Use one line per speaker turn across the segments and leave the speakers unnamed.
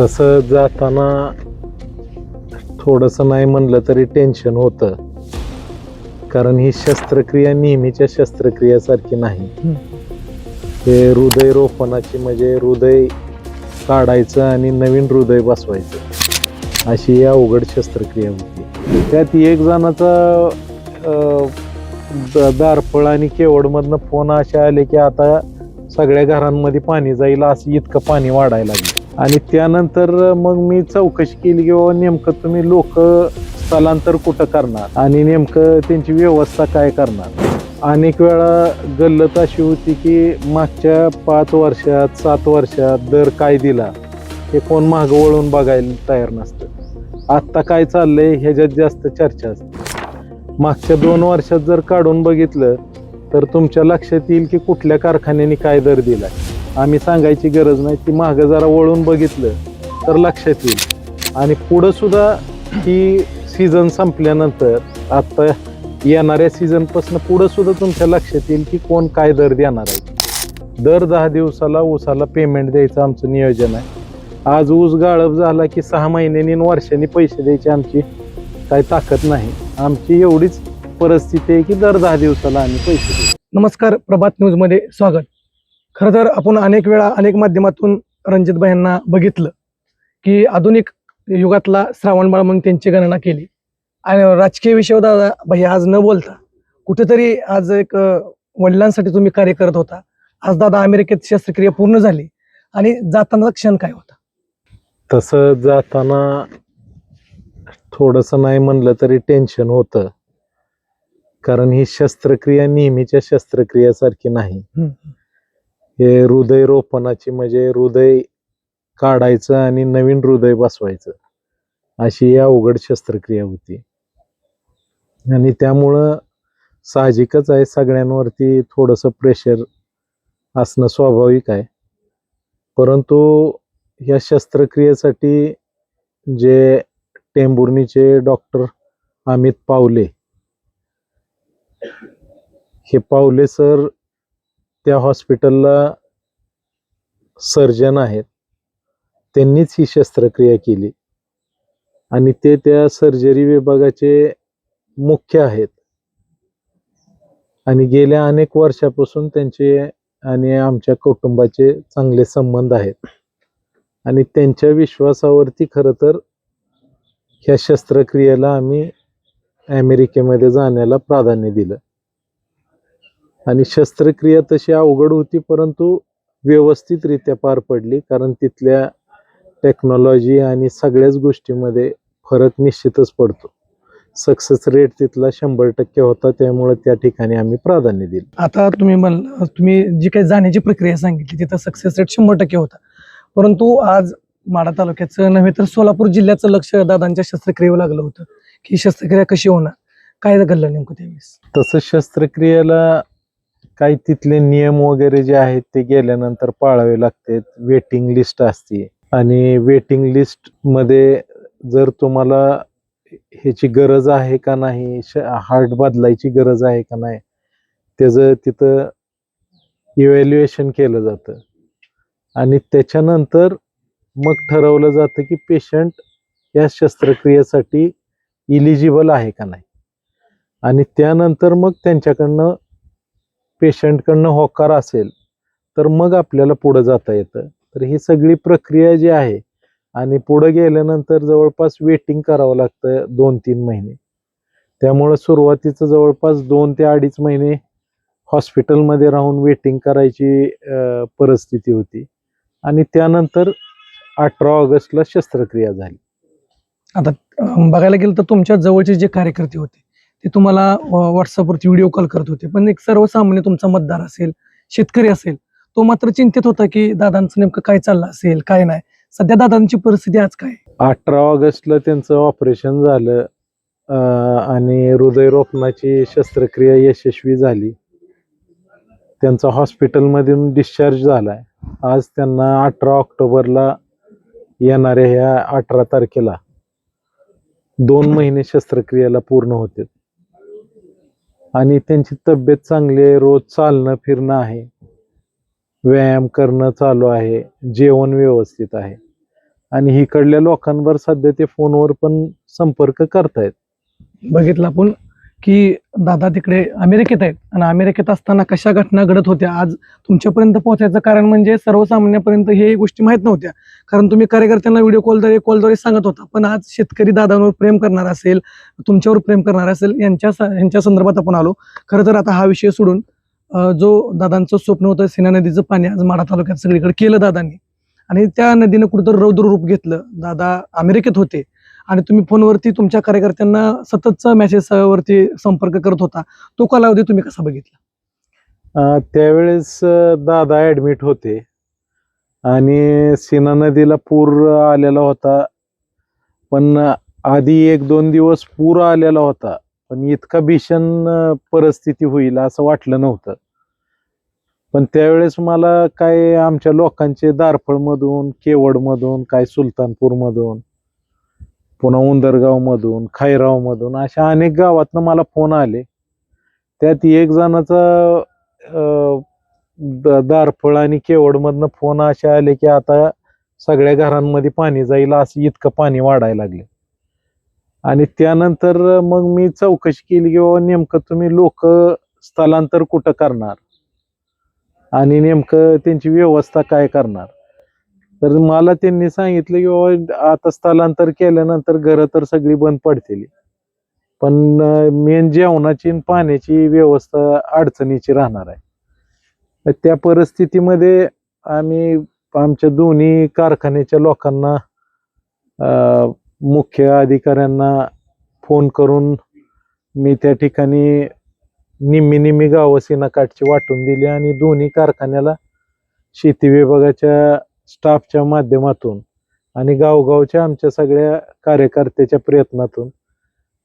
तसं जाताना थोडंसं नाही म्हणलं तरी टेन्शन होतं. कारण ही शस्त्रक्रिया नेहमीच्या शस्त्रक्रियासारखी नाही. हे. हृदय रोपणाची म्हणजे हृदय काढायचं आणि नवीन हृदय बसवायचं. अशी ही अवघड शस्त्रक्रिया होती. त्यात एक जणाचा दारफळ आणि केवडमधनं फोन असे आले की आता सगळ्या घरांमध्ये पाणी जाईल असं इतकं पाणी वाढायला लागलं. आणि त्यानंतर मग मी चौकशी केली की बाबा नेमकं तुम्ही लोक स्थलांतर कुठं करणार? आणि नेमकं त्यांची व्यवस्था काय करणार? अनेक वेळा गल्लत अशी होती की मागच्या पाच वर्षात सात वर्षात दर काय दिला हे कोण मागं वळून बघायला तयार नसतं. आत्ता काय चाललंय ह्याच्यात जास्त चर्चा असते. मागच्या दोन वर्षात जर काढून बघितलं तर तुमच्या लक्षात येईल की कुठल्या कारखान्याने काय दर दिलाय. आम्ही सांगायची गरज नाही. ती मागं जरा वळून बघितलं तर लक्षात येईल. आणि पुढं सुद्धा ही सीझन संपल्यानंतर आता येणाऱ्या सीझनपासून पुढं सुद्धा तुमच्या लक्षात येईल की कोण काय दर देणार आहे. दर दहा दिवसाला ऊसाला पेमेंट द्यायचं आमचं नियोजन आहे. आज ऊस गाळप झाला की सहा महिन्यांनी वर्षांनी पैसे द्यायची आमची काही ताकद नाही. आमची एवढीच परिस्थिती आहे की दर दहा दिवसाला आम्ही पैसे देऊ.
नमस्कार प्रभात न्यूजमध्ये स्वागत. खरं तर आपण अनेक वेळा अनेक माध्यमातून रणजित यांना बघितलं की आधुनिक युगातला श्रावण बाळ म्हणून त्यांची गणना केली. आणि राजकीय विषयावर दादा भैया आज न बोलता कुठेतरी आज एक वडिलांसाठी तुम्ही कार्य करत होता. आज दादा अमेरिकेत शस्त्रक्रिया पूर्ण झाली आणि जाताना क्षण काय होता?
तसं जाताना थोडंसं नाही म्हणलं तरी टेन्शन होतं. कारण ही शस्त्रक्रिया नेहमीच्या शस्त्रक्रियासारखी नाही. हे हृदय रोपणाची म्हणजे हृदय काढायचं आणि नवीन हृदय बसवायचं. अशी ही अवघड शस्त्रक्रिया होती. आणि त्यामुळं साहजिकच आहे सगळ्यांवरती थोडंसं प्रेशर असणं स्वाभाविक आहे. परंतु या शस्त्रक्रियेसाठी जे टेंबुर्णीचे डॉक्टर अमित पावले हे पावले सर त्या हॉस्पिटलला सर्जन आहेत. त्यांनीच ही शस्त्रक्रिया केली. आणि ते त्या सर्जरी विभागाचे मुख्य आहेत. आणि गेल्या अनेक वर्षापासून त्यांचे आणि आमच्या कुटुंबाचे चांगले संबंध आहेत. आणि त्यांच्या विश्वासावरती खरं तर ह्या शस्त्रक्रियेला आम्ही अमेरिकेमध्ये जाण्याला प्राधान्य दिलं. आणि शस्त्रक्रिया तशी अवघड होती परंतु व्यवस्थितरित्या पार पडली कारण तिथल्या टेक्नॉलॉजी आणि सगळ्याच गोष्टीमध्ये फरक निश्चितच पडतो. सक्सेस रेट तिथला शंभर टक्के होता त्यामुळे त्या ठिकाणी आम्ही प्राधान्य दिलं.
आता तुम्ही म्हण तुम्ही जी काही जाण्याची प्रक्रिया सांगितली तिथं सक्सेस रेट शंभर टक्के होता. परंतु आज माडा तालुक्याचं नव्हे तर सोलापूर जिल्ह्याचं लक्ष दादांच्या शस्त्रक्रियेवर लागलं होतं की शस्त्रक्रिया कशी होणार? काय घडलं नेमकं त्यावेळेस?
तसं शस्त्रक्रियेला काही तिथले नियम वगैरे जे आहेत ते गेल्यानंतर पाळावे लागते. वेटिंग लिस्ट असते. आणि वेटिंग लिस्टमध्ये जर तुम्हाला ह्याची गरज आहे का नाही हार्ट बदलायची गरज आहे का नाही त्याचं तिथं इव्हॅल्युएशन केलं जातं. आणि त्याच्यानंतर मग ठरवलं जातं की पेशंट या शस्त्रक्रियेसाठी इलिजिबल आहे का नाही. आणि त्यानंतर मग त्यांच्याकडनं पेशंटकडनं होकार असेल तर मग आपल्याला पुढं जाता येतं. तर ही सगळी प्रक्रिया जी आहे आणि पुढं गेल्यानंतर जवळपास वेटिंग करावं लागतं दोन तीन महिने. त्यामुळं सुरुवातीचं जवळपास दोन ते अडीच महिने हॉस्पिटलमध्ये राहून वेटिंग करायची परिस्थिती होती. आणि त्यानंतर अठरा ऑगस्टला शस्त्रक्रिया झाली.
आता बघायला गेलं तर तुमच्या जवळचे जे कार्यकर्ते होते ते तुम्हाला व्हॉट्सअपवरती व्हिडिओ कॉल करत होते. पण एक सर्वसामान्य तुमचा मतदार असेल शेतकरी असेल तो मात्र चिंतित होता की दादांचं नेमकं काय चाललं असेल काय नाही. सध्या दादांची परिस्थिती आज काय?
अठरा ऑगस्टला त्यांचं ऑपरेशन झालं आणि हृदयरोपणाची शस्त्रक्रिया यशस्वी झाली. त्यांचा हॉस्पिटलमधून डिस्चार्ज झालाय. आज त्यांना अठरा ऑक्टोबरला येणाऱ्या ह्या अठरा तारखेला दोन महिने शस्त्रक्रियेला पूर्ण होते. आणि त्यांची तब्येत चांगली आहे रोज चालणं फिरणं आहे. व्यायाम करणं चालू आहे जेवण व्यवस्थित आहे. आणि इकडल्या लोकांवर सध्या ते फोनवर पण संपर्क करतायत.
बघितलं आपण. की दादा तिकडे अमेरिकेत आहेत. आणि अमेरिकेत असताना कशा घटना घडत होत्या आज तुमच्यापर्यंत पोहोचायचं कारण म्हणजे सर्वसामान्यापर्यंत हे गोष्टी माहीत नव्हत्या. कारण तुम्ही कार्यकर्त्यांना व्हिडिओ कॉलद्वारे कॉलद्वारे सांगत होता. पण आज शेतकरी दादांवर प्रेम करणार असेल तुमच्यावर प्रेम करणार असेल यांच्या यांच्या संदर्भात आपण आलो. खरं तर आता हा विषय सोडून जो दादांचं स्वप्न होतं सीना नदीचं पाणी आज माडा तालुक्यात सगळीकडे केलं दादांनी. आणि त्या नदीनं कुठंतरी रौद्र रूप घेतलं. दादा अमेरिकेत होते. आणि तुम्ही फोनवरती तुमच्या कार्यकर्त्यांना सततचा मेसेज वरती संपर्क करत होता. तो कालावधी तुम्ही कसा बघितला?
त्यावेळेस दादा ऍडमिट होते. आणि सीना नदीला पूर आलेला होता. पण आधी एक दोन दिवस पूर आलेला होता. पण इतका भीषण परिस्थिती होईल असं वाटलं नव्हतं. पण त्यावेळेस मला काय आमच्या लोकांचे दारफळमधून केवडमधून काय सुलतानपूरमधून पुन्हा उंदरगावमधून खैरावमधून अशा अनेक गावातनं मला फोन आले. त्यात एक जणाचा द- दारफळ आणि केवडमधनं फोन असे आले की आता सगळ्या घरांमध्ये पाणी जाईल असं इतकं पाणी वाढायला लागले. आणि त्यानंतर मग मी चौकशी केली की बाबा नेमकं तुम्ही लोक स्थलांतर कुठं करणार? आणि नेमकं त्यांची व्यवस्था काय करणार? तर मला त्यांनी सांगितलं की बाबा आता स्थलांतर केल्यानंतर घरं तर सगळी बंद पडतील. पण मेन जेवणाची आणि पाण्याची व्यवस्था अडचणीची राहणार आहे. त्या परिस्थितीमध्ये आम्ही आमच्या दोन्ही कारखान्याच्या लोकांना मुख्य अधिकाऱ्यांना फोन करून मी त्या ठिकाणी निम्मी निम्मी गावं सीनाकाठची वाटून दिली आणि दोन्ही कारखान्याला शेती विभागाच्या स्टाफच्या माध्यमातून आणि गावगावच्या आमच्या सगळ्या कार्यकर्त्याच्या प्रयत्नातून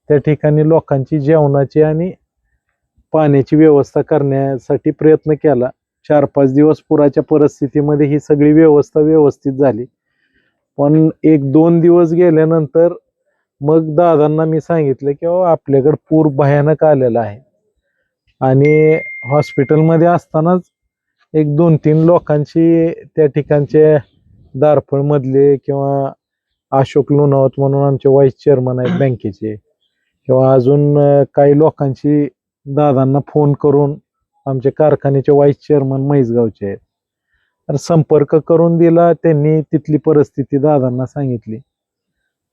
त्या ठिकाणी लोकांची जेवणाची आणि पाण्याची व्यवस्था करण्यासाठी प्रयत्न केला. चार पाच दिवस पुराच्या परिस्थितीमध्ये ही सगळी व्यवस्था व्यवस्थित झाली. पण एक दोन दिवस गेल्यानंतर मग दादांना मी सांगितलं की आपल्याकडं पूर भयानक आलेला आहे. आणि हॉस्पिटलमध्ये असतानाच एक दोन तीन लोकांची त्या ठिकाणचे दारफळमधले किंवा अशोक लोणावत म्हणून आमचे व्हाईस चेअरमन आहेत बँकेचे. किंवा अजून काही लोकांची दादांना फोन करून आमचे कारखान्याचे व्हाईस चेअरमन म्हैसगावचे आहेत. तर संपर्क करून दिला त्यांनी तिथली परिस्थिती दादांना सांगितली.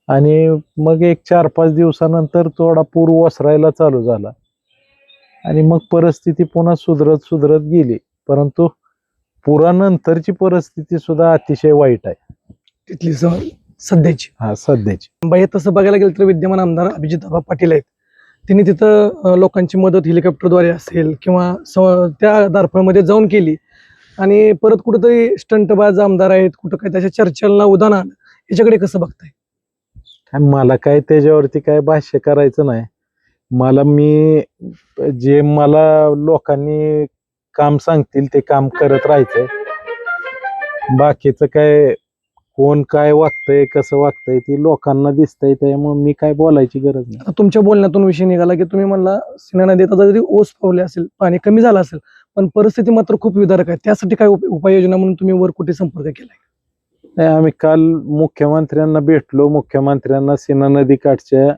आणि मग एक चार पाच दिवसानंतर थोडा पूर ओसरायला चालू झाला. आणि मग परिस्थिती पुन्हा सुधरत सुधरत गेली. परंतु पुरानंतरची परिस्थिती सुद्धा अतिशय वाईट आहे.
तिथली स- सध्याची.
हा सध्याची.
बाई तसं बघायला गेलं तर विद्यमान आमदार अभिजित आबा पाटील आहेत. त्यांनी तिथं अं, लोकांची मदत हेलिकॉप्टरद्वारे असेल किंवा त्या दारफळमध्ये जाऊन केली. आणि परत कुठेतरी स्टंटबाज आमदार आहेत कुठं काय त्याच्या चर्चेला उदाहरण आलं. याच्याकडे कसं बघताय?
आणि मला काय त्याच्यावरती काय भाष्य करायचं नाही. मला मी जे मला लोकांनी काम सांगतील ते काम करत राहायचंय. बाकीचं काय कोण काय वागतंय कसं वागतंय ती लोकांना दिसतंय त्यामुळे मी काय बोलायची गरज नाही.
आता तुमच्या बोलण्यातून विषय निघाला की तुम्ही म्हणला सिना नदीत आता जरी ओस पावले असेल पाणी कमी झालं असेल पण परिस्थिती मात्र खूप विदारक आहे. त्यासाठी काय उप- उपाययोजना म्हणून तुम्ही वर कुठे संपर्क केलाय?
नाही आम्ही काल मुख्यमंत्र्यांना भेटलो. मुख्यमंत्र्यांना सीना नदी काठच्या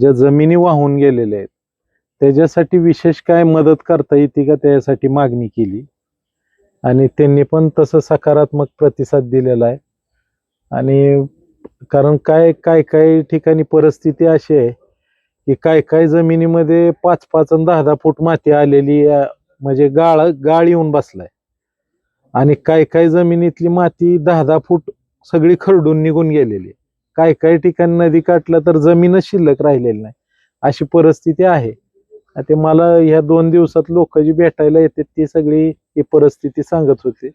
ज्या जमिनी वाहून गेलेल्या आहेत त्याच्यासाठी विशेष काय मदत करता येते का त्यासाठी मागणी केली? आणि त्यांनी पण तसं सकारात्मक प्रतिसाद दिलेला आहे. आणि कारण काय काय काय ठिकाणी परिस्थिती अशी आहे की काय काय जमिनीमध्ये पाच पाच आणि दहा दहा फूट माती आलेली म्हणजे गाळ गाळ येऊन बसलाय. आणि काय काय जमिनीतली माती दहा दहा फूट सगळी खरडून निघून गेलेली आहे. काय काय ठिकाणी नदी काटलं तर जमीनच शिल्लक राहिलेली नाही. अशी परिस्थिती आहे. ते मला ह्या दोन दिवसात लोक जी भेटायला येतात ती सगळी ही परिस्थिती सांगत होते.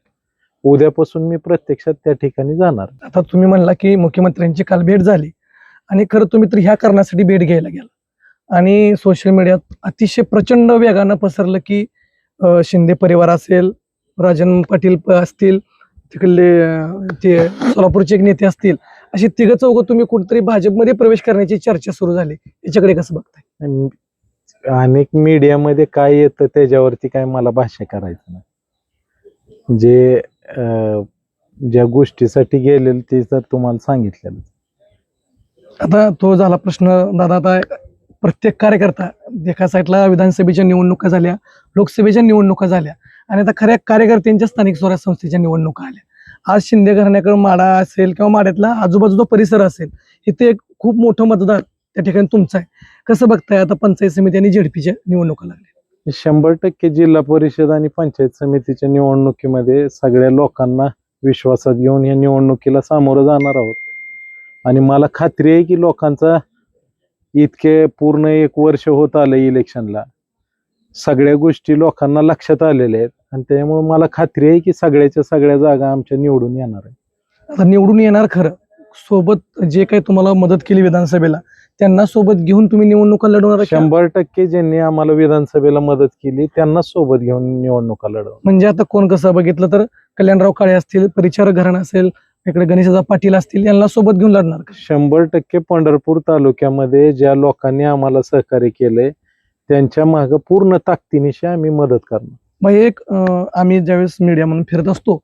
उद्यापासून मी प्रत्यक्षात त्या ठिकाणी जाणार.
आता तुम्ही म्हणला की मुख्यमंत्र्यांची काल भेट झाली. आणि खरं तुम्ही तर ह्या कारणासाठी भेट घ्यायला गेला. आणि सोशल मीडियात अतिशय प्रचंड वेगानं पसरलं की शिंदे परिवार असेल राजन पाटील असतील तिकडले ते सोलापूरचे एक नेते असतील अशी तिघ चौघ तुम्ही कुठेतरी भाजपमध्ये प्रवेश करण्याची चर्चा सुरू झाली. याच्याकडे कसं बघताय?
अनेक मीडियामध्ये काय येतं त्याच्यावरती काय मला भाष्य करायचं नाही. जे अं, ज्या गोष्टीसाठी गेलेलं ते तर तुम्हाला सांगितलेलं.
आता तो झाला प्रश्न दादा आता प्रत्येक कार्यकर्ता एका साईडला विधानसभेच्या निवडणुका झाल्या लोकसभेच्या निवडणुका झाल्या आणि आता खऱ्या कार्यकर्त्यांच्या स्थानिक स्वराज संस्थेच्या निवडणुका आल्या. आज शिंदे घराण्याकडे माडा असेल किंवा माड्यातला आजूबाजूचा परिसर असेल इथे एक खूप मोठं मतदार त्या ठिकाणी तुमचं आहे. कसं बघताय आता पंचायत समिती आणि झेडपीच्या निवडणुका लागल्या?
शंभर टक्के जिल्हा परिषद आणि पंचायत समितीच्या निवडणुकीमध्ये सगळ्या लोकांना विश्वासात घेऊन या निवडणुकीला सामोरं जाणार आहोत. आणि मला खात्री आहे की लोकांचा इतके पूर्ण एक वर्ष होत आलं इलेक्शनला. सगळ्या गोष्टी लोकांना लक्षात आलेल्या आहेत. आणि त्यामुळे मला खात्री आहे की सगळ्याच्या सगळ्या जागा आमच्या निवडून येणार आहे
आता निवडून येणार खरं. सोबत जे काही तुम्हाला मदत केली विधानसभेला त्यांना सोबत घेऊन तुम्ही निवडणुका लढवणार?
शंभर टक्के ज्यांनी आम्हाला विधानसभेला मदत केली त्यांना सोबत घेऊन निवडणुका लढव
म्हणजे आता कोण कसं बघितलं तर कल्याणराव काळे असतील परिचारक घराणं असेल इकडे गणेशदा पाटील असतील यांना सोबत घेऊन लढणार
शंभर टक्के पंढरपूर तालुक्यामध्ये ज्या लोकांनी आम्हाला सहकार्य केलंय त्यांच्या माग पूर्ण ताकदीनिशी आम्ही मदत करणार.
मग एक अं, आम्ही ज्यावेळेस मीडिया म्हणून फिरत असतो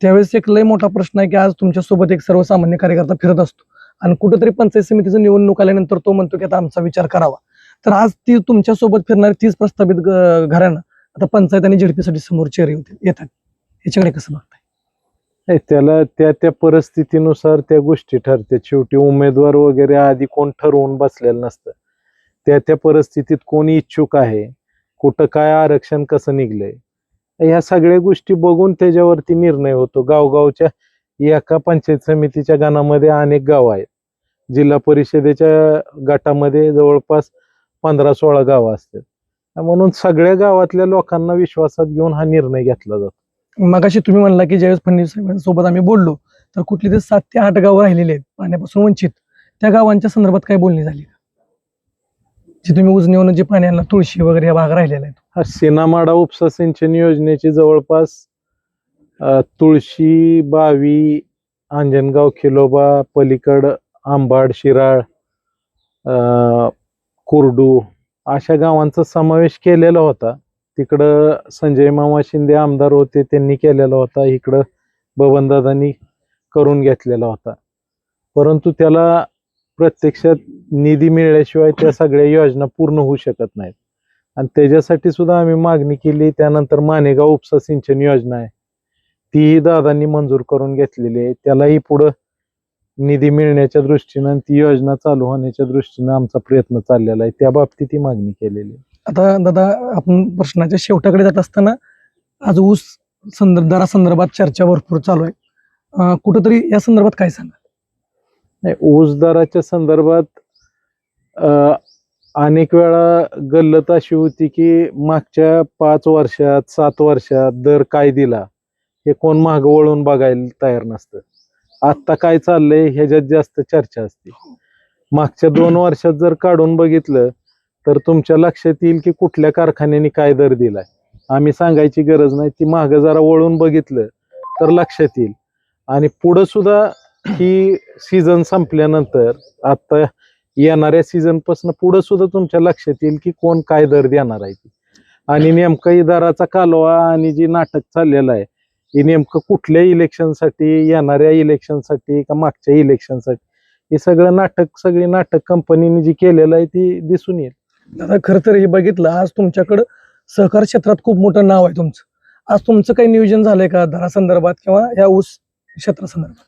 त्यावेळेस एक लय मोठा प्रश्न आहे की आज तुमच्यासोबत एक सर्वसामान्य कार्यकर्ता फिरत असतो. आणि कुठेतरी पंचायत समितीचं निवडणूक आल्यानंतर तो म्हणतो की आता आमचा विचार करावा. तर आज ती तुमच्यासोबत फिरणारी तीच प्रस्तावित ग- घराणं आता पंचायत आणि झेडपीसाठी समोर चेहरे होते येतात. याच्याकडे कसं बघताय?
नाही, त्याला त्या त्या परिस्थितीनुसार त्या गोष्टी ठरतात शेवटी उमेदवार वगैरे आधी कोण ठरवून बसलेलं नसतं. त्या त्या परिस्थितीत कोण इच्छुक आहे? कुठं काय आरक्षण कसं निघलंय? ह्या सगळ्या गोष्टी बघून त्याच्यावरती निर्णय होतो. गावगावच्या एका पंचायत समितीच्या गणामध्ये अनेक गाव आहेत. जिल्हा परिषदेच्या गटामध्ये जवळपास पंधरा सोळा गावं असतात. म्हणून सगळ्या गावातल्या लोकांना विश्वासात घेऊन हा निर्णय घेतला जातो.
मगाशी तुम्ही म्हणला की ज्यावेळेस फडणवीस सोबत आम्ही बोललो तर कुठली तरी सात ते आठ गावं राहिलेली आहेत पाण्यापासून वंचित. त्या गावांच्या संदर्भात काय बोलणी झाली का? जे तुम्ही उजनीवरून जे पाण्याला तुळशी वगैरे या भाग राहिलेला आहे
हा सिनामाडा उपसा सिंचन योजनेची जवळपास तुळशी बावी अंजनगाव खिलोबा पलीकड आंबाड शिराळ कुर्डू अशा गावांचा समावेश केलेला होता. तिकडं संजय मामा शिंदे आमदार होते त्यांनी केलेला होता. इकडं बबनदादांनी करून घेतलेला होता. परंतु त्याला प्रत्यक्षात निधी मिळाल्याशिवाय त्या सगळ्या योजना पूर्ण होऊ शकत नाहीत. आणि त्याच्यासाठी सुद्धा आम्ही मागणी केली. त्यानंतर मानेगाव उपसा सिंचन योजना आहे. तीही दादांनी मंजूर करून घेतलेली आहे. त्यालाही पुढं निधी मिळण्याच्या दृष्टीनं आणि ती योजना चालू होण्याच्या दृष्टीनं आमचा प्रयत्न चाललेला आहे. त्या बाबतीत ही मागणी केलेली आहे.
आता दादा आपण प्रश्नाच्या शेवटाकडे जात असताना आज ऊस संदर्भ दरासंदर्भात चर्चा भरपूर चालू आहे. कुठंतरी या संदर्भात काय सांगा
नाही ऊस दराच्या संदर्भात अनेक वेळा गल्लत अशी होती की मागच्या पाच वर्षात सात वर्षात दर काय दिला हे कोण मागं वळून बघायला तयार नसतं. आत्ता काय चाललंय ह्याच्यात जास्त चर्चा असते. मागच्या दोन वर्षात जर काढून बघितलं तर तुमच्या लक्षात येईल की कुठल्या कारखान्याने काय दर दिलाय. आम्ही सांगायची गरज नाही ती मागं जरा वळून बघितलं तर लक्षात येईल. आणि पुढं सुद्धा ही सीझन संपल्यानंतर आता येणाऱ्या सीझनपासून पुढे सुद्धा तुमच्या लक्षात येईल की कोण काय दर देणार आहे ती. आणि नेमका ही दराचा कालवा आणि जी नाटक चाललेलं आहे हे नेमकं कुठल्या इलेक्शनसाठी येणाऱ्या इलेक्शनसाठी का मागच्या इलेक्शनसाठी हे सगळं नाटक सगळी नाटक कंपनीने जी केलेलं आहे ती दिसून येईल.
दादा खरं तर हे बघितलं आज तुमच्याकडं सहकार क्षेत्रात खूप मोठं नाव आहे तुमचं. आज तुमचं काही नियोजन झालंय का दरासंदर्भात किंवा या ऊस क्षेत्रासंदर्भात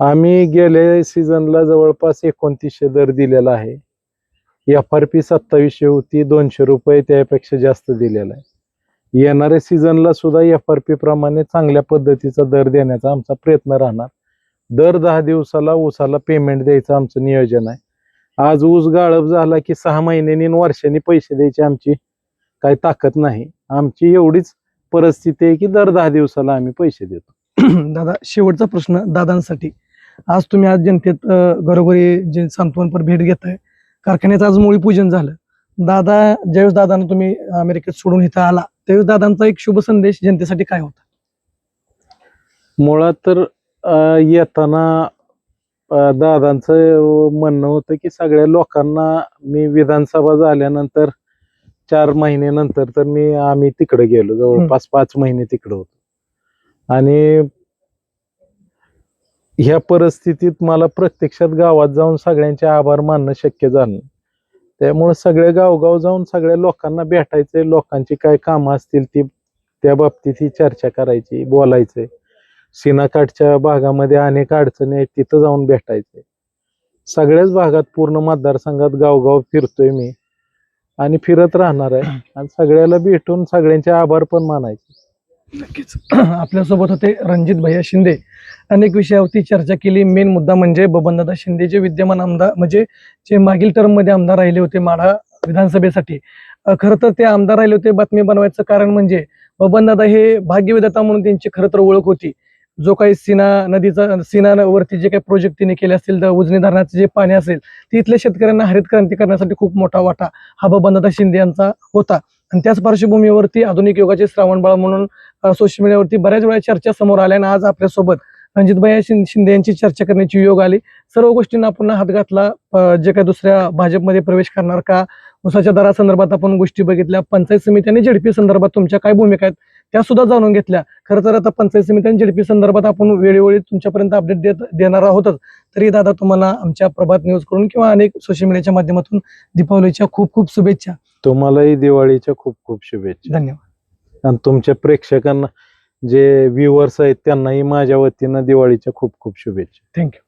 आम्ही गेल्या सीझनला जवळपास एकोणतीसशे दर दिलेला आहे. एफ आर पी सत्तावीसशे होती दोनशे रुपये त्यापेक्षा जास्त दिलेला आहे. येणाऱ्या सीझनला सुद्धा एफ आर पी प्रमाणे चांगल्या पद्धतीचा दर देण्याचा आमचा प्रयत्न राहणार. दर दहा दिवसाला ऊसाला पेमेंट द्यायचं आमचं नियोजन आहे. आज ऊस गाळप झाला की सहा महिन्यांनी वर्षांनी पैसे द्यायची आमची काही ताकद नाही. आमची एवढीच परिस्थिती आहे की दर दहा दिवसाला आम्ही पैसे देतो.
दादा शेवटचा प्रश्न दादांसाठी. आज तुम्ही आज जनतेत घरोघरी जे सांत्वनपर भेट घेताय कारखान्याचं आज मुळी पूजन झालं. दादा ज्यावेळेस दादांना तुम्ही अमेरिकेत सोडून इथं आला त्यावेळेस दादांचा एक शुभ संदेश जनतेसाठी काय होता?
मुळात तर येताना दादांचं म्हणणं होतं की सगळ्या लोकांना मी विधानसभा झाल्यानंतर चार महिन्यानंतर तर मी आम्ही तिकडे गेलो. जवळपास पाच महिने तिकडे होतो. आणि ह्या परिस्थितीत मला प्रत्यक्षात गावात जाऊन सगळ्यांचे आभार मानणं शक्य झालं त्यामुळे सगळे गावगाव जाऊन सगळ्या लोकांना भेटायचे लोकांची काय कामं असतील ती त्या बाबतीत ही चर्चा करायची बोलायचे सिनाकाठच्या भागामध्ये अनेक अडचणी आहेत तिथं जाऊन भेटायचे सगळ्याच भागात पूर्ण मतदारसंघात गावगाव फिरतोय मी. आणि फिरत राहणार आहे. आणि सगळ्याला भेटून सगळ्यांचे आभार पण मानायचे.
नक्कीच. आपल्यासोबत होते रणजित भैया शिंदे. अनेक विषयावरती चर्चा केली. मेन मुद्दा म्हणजे बबनदादा शिंदे जे विद्यमान आमदार म्हणजे जे मागील टर्ममध्ये आमदार राहिले होते माढा विधानसभेसाठी. खरं तर ते आमदार राहिले होते बातमी बनवायचं कारण म्हणजे बबनदादा हे भाग्यविधाता म्हणून त्यांची खरं तर ओळख होती. जो काही सीना नदीचा सीना वरती जे काही प्रोजेक्ट तिने केले असतील तर उजनी धरणाचे जे पाणी असेल ते इथल्या शेतकऱ्यांना हरित क्रांती करण्यासाठी खूप मोठा वाटा हा बबनदादा शिंदे यांचा होता. आणि त्याच पार्श्वभूमीवरती आधुनिक युगाचे श्रावणबाळ म्हणून सोशल मीडियावरती बऱ्याच वेळा चर्चा समोर आल्या आणि आज आपल्यासोबत रणजितभाई शिंदे यांची चर्चा करण्याची योग आली. सर्व गोष्टींना आपण हात घातला. जे काही दुसऱ्या भाजपमध्ये प्रवेश करणार का? उसाच्या दरासंदर्भात आपण गोष्टी बघितल्या. पंचायत समिती आणि झेडपी संदर्भात तुमच्या काय भूमिका आहेत त्या सुद्धा जाणून घेतल्या. खरं तर आता पंचायत समिती आणि झेडपी संदर्भात आपण वेळोवेळी तुमच्यापर्यंत अपडेट देत देणार आहोतच. तरी दादा तुम्हाला आमच्या प्रभात न्यूज करून किंवा अनेक सोशल मीडियाच्या माध्यमातून दीपावलीच्या खूप खूप शुभेच्छा.
तुम्हालाही दिवाळीच्या खूप खूप शुभेच्छा.
धन्यवाद.
आणि तुमच्या प्रेक्षकांना जे व्ह्युअर्स आहेत त्यांनाही माझ्या वतीनं दिवाळीच्या खूप खूप शुभेच्छा.
थँक्यू